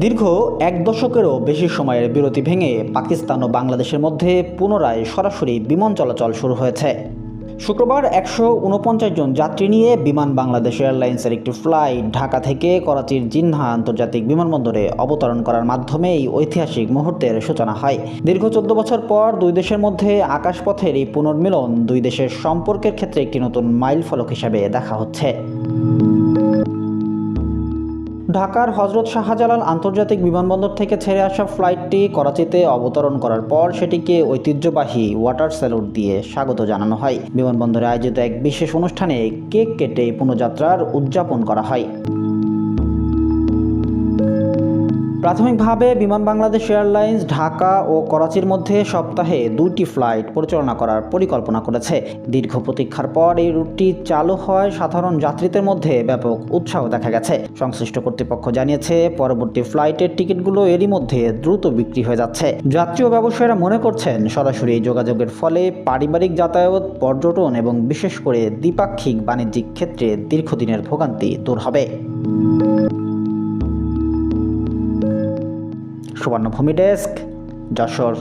দীর্ঘ এক দশকেরও বেশি সময়ের বিরতি ভেঙে পাকিস্তান ও বাংলাদেশের মধ্যে পুনরায় সরাসরি বিমান চলাচল শুরু হয়েছে। শুক্রবার একশো উনপঞ্চাশ জন যাত্রী নিয়ে বিমান বাংলাদেশ এয়ারলাইন্সের একটি ফ্লাইট ঢাকা থেকে করাচির জিন্না আন্তর্জাতিক বিমানবন্দরে অবতরণ করার মাধ্যমে এই ঐতিহাসিক মুহূর্তের সূচনা হয়। দীর্ঘ চোদ্দ বছর পর দুই দেশের মধ্যে আকাশপথের এই পুনর্মিলন দুই দেশের সম্পর্কের ক্ষেত্রে একটি নতুন মাইল ফলক হিসেবে দেখা হচ্ছে। ঢাকার হজরত শাহজালাল আন্তর্জাতিক বিমানবন্দর থেকে ছেড়ে আসা ফ্লাইটটি করাচিতে অবতরণ করার পর সেটিকে ঐতিহ্যবাহী ওয়াটার স্যালুট দিয়ে স্বাগত জানানো হয়। বিমানবন্দরে আয়োজিত এক বিশেষ অনুষ্ঠানে কেক কেটে পুনর্যাত্রার পুনঃযাত্রার উদযাপন করা হয়। প্রাথমিকভাবে বিমান বাংলাদেশ এয়ারলাইন্স ঢাকা ও করাচির মধ্যে সপ্তাহে দুটি ফ্লাইট পরিচালনা করার পরিকল্পনা করেছে। দীর্ঘ প্রতীক্ষার পর এই রুটটি চালু হয়। সাধারণ যাত্রীদের মধ্যে ব্যাপক উৎসাহ দেখা গেছে। সংশ্লিষ্ট কর্তৃপক্ষ জানিয়েছে, পরবর্তী ফ্লাইটের টিকিটগুলো এরই মধ্যে দ্রুত বিক্রি হয়ে যাচ্ছে। যাত্রী ও ব্যবসায়ীরা মনে করছেন, সরাসরি এই যোগাযোগের ফলে পারিবারিক যাতায়াত, পর্যটন এবং বিশেষ করে দ্বিপাক্ষিক বাণিজ্যিক ক্ষেত্রে দীর্ঘদিনের ভোগান্তি দূর হবে। সুবর্ণভূমি ডেস্ক যশোর।